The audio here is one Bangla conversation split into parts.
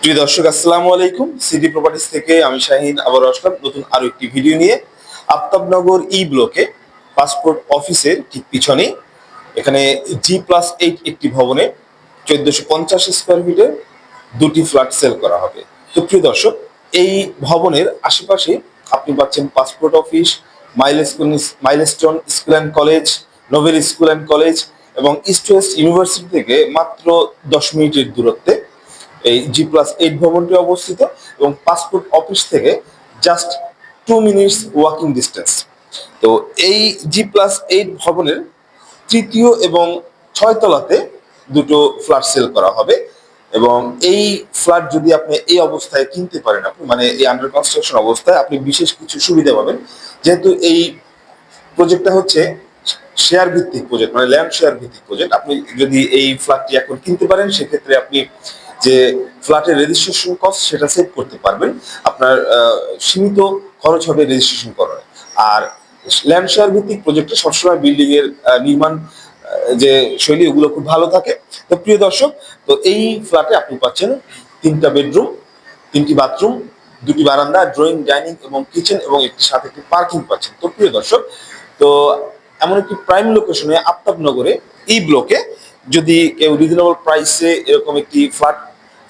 প্রিয় দর্শক, আসসালামু আলাইকুম। সিডি প্রপার্টিস থেকে আমি শাহিন আবার আসলাম নতুন আরও একটি ভিডিও নিয়ে। আফতাবনগর ই ব্লকে পাসপোর্ট অফিসের ঠিক পিছনে, এখানে জি প্লাস এইট একটি ভবনে চোদ্দশো পঞ্চাশ স্কোয়ার ফিটে দুটি ফ্ল্যাট সেল করা হবে। তো প্রিয় দর্শক, এই ভবনের আশেপাশে আপনি পাচ্ছেন passport office Milestone Milestone School and College Novel School and College এবং ইস্ট ওয়েস্ট ইউনিভার্সিটি থেকে মাত্র দশ মিনিটের দূরত্বে এই জি প্লাস এইট ভবনটি অবস্থিত এবং পাসপোর্ট অফিস থেকে just two minutes walking distance তো এই জি প্লাস এইট ভবনের তৃতীয় এবং ছয় তলাতে দুটো ফ্ল্যাট সেল করা হবে এবং এই ফ্ল্যাট যদি আপনি এই অবস্থায় কিনতে পারেন আপনি মানে এই আন্ডার কনস্ট্রাকশন অবস্থায় আপনি বিশেষ কিছু সুবিধা পাবেন। যেহেতু এই প্রজেক্টটা হচ্ছে শেয়ার ভিত্তিক প্রজেক্ট মানে ল্যান্ড শেয়ার ভিত্তিক প্রজেক্ট আপনি যদি এই ফ্ল্যাটটি এখন কিনতে পারেন, সেক্ষেত্রে আপনি যে ফ্ল্যাটের রেজিস্ট্রেশন কস্ট সেটা সেভ করতে পারবেন। আপনার সীমিত খরচ হবে রেজিস্ট্রেশন করার। আর ল্যান্ড শেয়ার ভিত্তিক প্রজেক্টে সবসময় বিল্ডিং এর নির্মাণ যে শৈলী, ওগুলো খুব ভালো থাকে। তো প্রিয় দর্শক, তো এই ফ্ল্যাটে আপনি পাচ্ছেন তিনটা বেডরুম তিনটি বাথরুম দুটি বারান্দা ড্রয়িং ডাইনিং এবং কিচেন এবং একটি সাথে একটি পার্কিং পাচ্ছেন। তো প্রিয় দর্শক, তো এমন একটি প্রাইম লোকেশনে আফতাবনগরে এই ব্লকে যদি কেউ রিজনেবল প্রাইসে এরকম একটি ফ্ল্যাট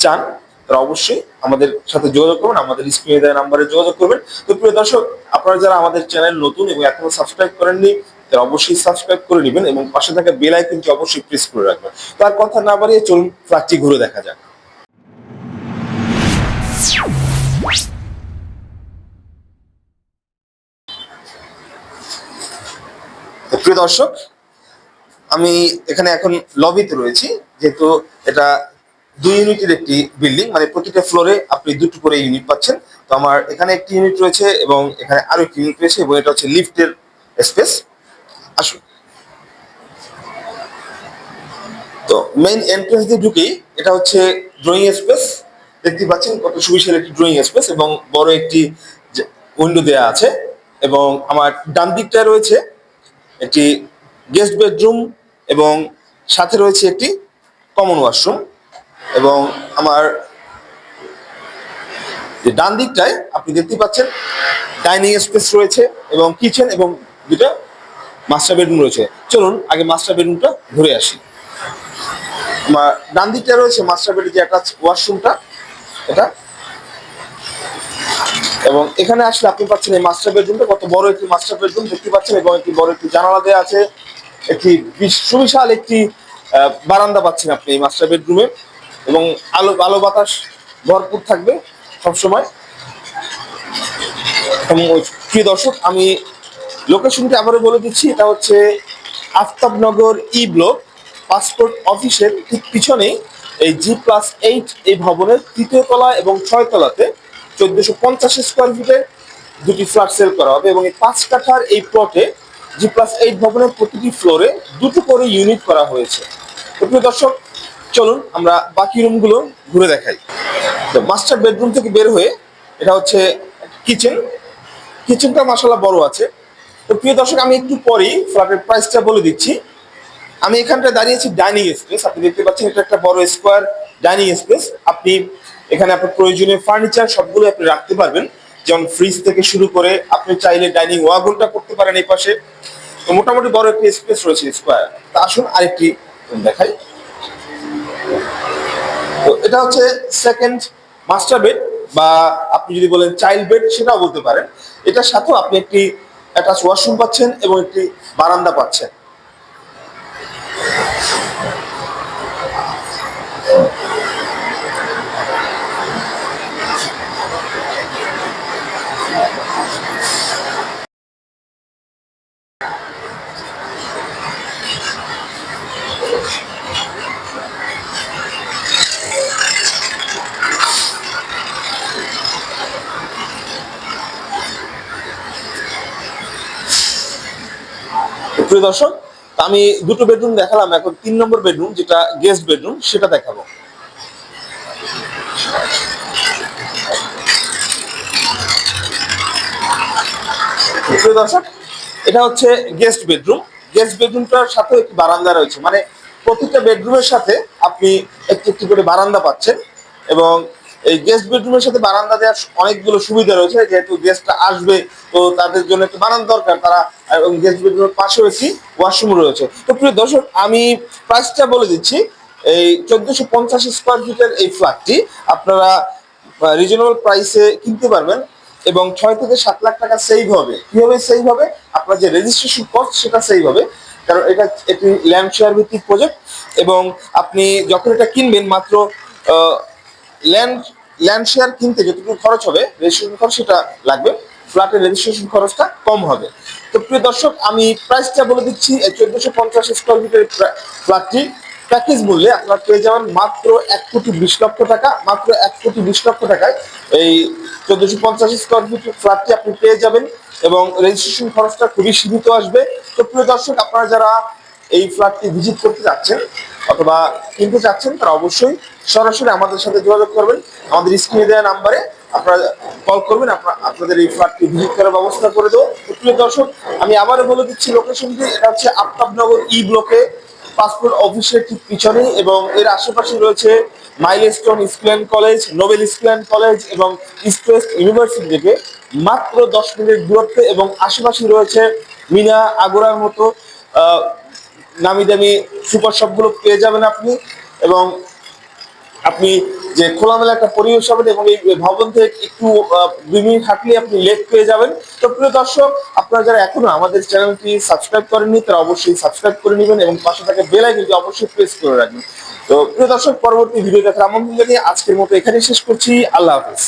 চান, তারা অবশ্যই আমাদের সাথে যোগাযোগ করবেন, আমাদের স্ক্রিনে দেওয়া নাম্বারে যোগাযোগ করবেন। তো প্রিয় দর্শক, আপনারা যারা আমাদের চ্যানেল নতুন এবং এখনও সাবস্ক্রাইব করেননি, তারা অবশ্যই সাবস্ক্রাইব করে নেবেন এবং পাশে থাকা বেল আইকনটি অবশ্যই প্রেস করে রাখবেন। তার কথা না বাড়িয়ে চলুন ফ্ল্যাটটি ঘুরে দেখা যাক। প্রিয় দর্শক, আমি এখানে এখন লবিতে রয়েছি, যেহেতু এটা দুই ইউনিটের একটি বিল্ডিং মানে প্রতিটা ফ্লোরে আপনি দুটো করে ইউনিট পাচ্ছেন। তো আমার এখানে একটি ইউনিট রয়েছে এবং এখানে আরও একটি ইউনিট রয়েছে এবং এটা হচ্ছে লিফটের স্পেস। আসুন। তো মেইন এন্ট্রেন্স দিয়ে ঢুকেই এটা হচ্ছে ড্রয়িং স্পেস দেখতে পাচ্ছেন কত সুবিশাল একটি ড্রয়িং স্পেস এবং বড় একটি উইন্ডো দেয়া আছে এবং আমার ডান দিকটায় রয়েছে একটি গেস্ট বেডরুম এবং সাথে রয়েছে একটি কমন ওয়াশরুম এবং আমার যে ডান দিকটায় আপনি দেখতে পাচ্ছেন, ডাইনিং স্পেস রয়েছে এবং কিচেন এবং দুটো মাস্টার বেডরুম রয়েছে। চলুন আগে মাস্টার বেডরুমটা ঘুরে আসি। আমার ডান দিকটা রয়েছে মাস্টার বেডের যে অ্যাটাচ ওয়াশরুমটা এটা। এবং এখানে আসলে আপনি পাচ্ছেন এই মাস্টার বেডরুমটা, কত বড় একটি মাস্টার বেডরুম দেখতে পাচ্ছেন এবং একটি বড় একটি জানালা দেওয়া আছে। একটি বিশ- সুবিশাল একটি বারান্দা পাচ্ছেন আপনি এই মাস্টার বেডরুমে। এবং আলো আলো বাতাস ভরপুর থাকবে সবসময়। এবং প্রিয় দর্শক, আমি লোকেশনটি আবারও বলে দিচ্ছি, এটা হচ্ছে আফতাবনগর ই ব্লক, পাসপোর্ট অফিসের ঠিক পিছনেই এই জি প্লাস এইট এই ভবনের তৃতীয় তলা এবং ছয় তলাতে চোদ্দশো পঞ্চাশ স্কোয়ার ফিটে দুটি ফ্ল্যাট সেল করা হবে এবং এই পাঁচ কাঠার এই প্লটে জি প্লাস এইট ভবনের প্রতিটি ফ্লোরে দুটো করে ইউনিট করা হয়েছে। প্রিয় দর্শক চলুন, আমরা বাকি রুমগুলো ঘুরে দেখাই। তো মাস্টার বেডরুম থেকে বের হয়ে এটা হচ্ছে কিচেন কিচেনটা মাসাল্লাহ বড় আছে। তো প্রিয় দর্শক, আমি একটু পরেই ফ্ল্যাটের প্রাইসটা বলে দিচ্ছি। আমি এখানটায় দাঁড়িয়েছি ডাইনিং স্পেস আপনি দেখতে পাচ্ছেন এটা একটা বড় স্কোয়ার ডাইনিং স্পেস আপনি এখানে আপনার প্রয়োজনীয় ফার্নিচার সবগুলো আপনি রাখতে পারবেন। যেমন ফ্রিজ থেকে শুরু করে আপনি চাইলে ডাইনিং ওয়াগনটা করতে পারেন এই পাশে। তো মোটামুটি বড় একটি স্পেস রয়েছে স্কোয়ার তা আসুন আরেকটি দেখাই। তো এটা হচ্ছে সেকেন্ড মাস্টার বেড বা আপনি যদি বলেন চাইল্ড বেড সেটাও বলতে পারেন। এটার সাথেও আপনি একটি অ্যাটাচ ওয়াশরুম পাচ্ছেন এবং একটি বারান্দা পাচ্ছেন। প্রিয় দর্শক, আমি দুটো বেডরুম দেখালাম, এখন তিন নম্বর বেডরুম যেটা গেস্ট বেডরুম সেটা দেখাবো। প্রিয় দর্শক, এটা হচ্ছে গেস্ট বেডরুম গেস্ট বেডরুমটার সাথে একটি বারান্দা রয়েছে। মানে প্রতিটা বেডরুমের সাথে আপনি একটু একটু করে বারান্দা পাচ্ছেন এবং এই গেস্ট বেডরুমের সাথে বারান্দা দেওয়ার অনেকগুলো সুবিধা রয়েছে। যেহেতু গেস্টটা আসবে, তো তাদের জন্য একটু বারান্দা দরকার। তারা এবং গেস্ট বেডরুমের পাশেও একটি ওয়াশরুম রয়েছে। তো প্রিয় দর্শক, আমি প্রাইসটা বলে দিচ্ছি, এই চোদ্দশো পঞ্চাশ স্কোয়ার ফিটের এই ফ্ল্যাটটি আপনারা রিজনেবল প্রাইসে কিনতে পারবেন এবং ছয় থেকে সাত লাখ টাকা সেভ হবে। কীভাবে সেভ হবে? আপনার যে রেজিস্ট্রেশন কস্ট সেটা সেভ হবে। কারণ এটা একটি ল্যান্ড শেয়ার ভিত্তিক প্রজেক্ট এবং আপনি যখন এটা কিনবেন, মাত্র ল্যান্ড ল্যান্ড শেয়ার কিনতে যতটুকু খরচ হবে রেজিস্ট্রেশন খরচ সেটা লাগবে। ফ্ল্যাটের রেজিস্ট্রেশন খরচটা কম হবে। তো প্রিয় দর্শক, আমি প্রাইসটা বলে দিচ্ছি চোদ্দশো পঞ্চাশ স্কোয়ার ফিটের ফ্ল্যাটটি প্যাকেজ মূল্যে আপনার পেয়ে যাবেন মাত্র এক কোটি বিশ লক্ষ টাকা, মাত্র এক কোটি বিশ লক্ষ টাকায় এই চোদ্দশো পঞ্চাশ স্কোয়ার ফিট ফ্ল্যাটটি আপনি পেয়ে যাবেন এবং রেজিস্ট্রেশন খরচটা খুবই সীমিত আসবে। তো প্রিয় দর্শক, আপনারা যারা এই ফ্ল্যাটটি ভিজিট করতে যাচ্ছেন অথবা কিনতে চাচ্ছেন তারা অবশ্যই সরাসরি আমাদের সাথে যোগাযোগ করবেন। আমাদের স্ক্রিনে দেওয়া নাম্বারে আপনারা কল করবেন আপনাদের এই ফ্ল্যাটটি ভিজিট করার ব্যবস্থা করে দেবো। প্রিয় দর্শক, আমি আবারও বলে দিচ্ছি লোকেশনটি এটা হচ্ছে আফতাবনগর ই ব্লকে পাসপোর্ট অফিসের ঠিক পিছনেই এবং এর আশেপাশে রয়েছে Milestone School College Nobel School College এবং ইস্ট ওয়েস্ট ইউনিভার্সিটি থেকে মাত্র দশ মিনিট দূরত্বে এবং আশেপাশে রয়েছে মিনা আগোড়ার মতো নামি দামি সুপার শপগুলো পেয়ে যাবেন আপনি এবং আপনি যে খোলামেলা একটা পরিবেশ হবে এবং এই ভবন থেকে একটু দুই মিনিট হাঁটলে আপনি লেট পেয়ে যাবেন। তো প্রিয় দর্শক, আপনারা যারা এখনও আমাদের চ্যানেলটি সাবস্ক্রাইব করেননি, তারা অবশ্যই সাবস্ক্রাইব করে নেবেন এবং পাশে থাকা বেল আইকনটি অবশ্যই প্রেস করে রাখবেন। তো প্রিয় দর্শক, পরবর্তী ভিডিও দেখার আমন্ত্রণ জানিয়ে আজকের মতো এখানে শেষ করছি। আল্লাহ হাফেজ।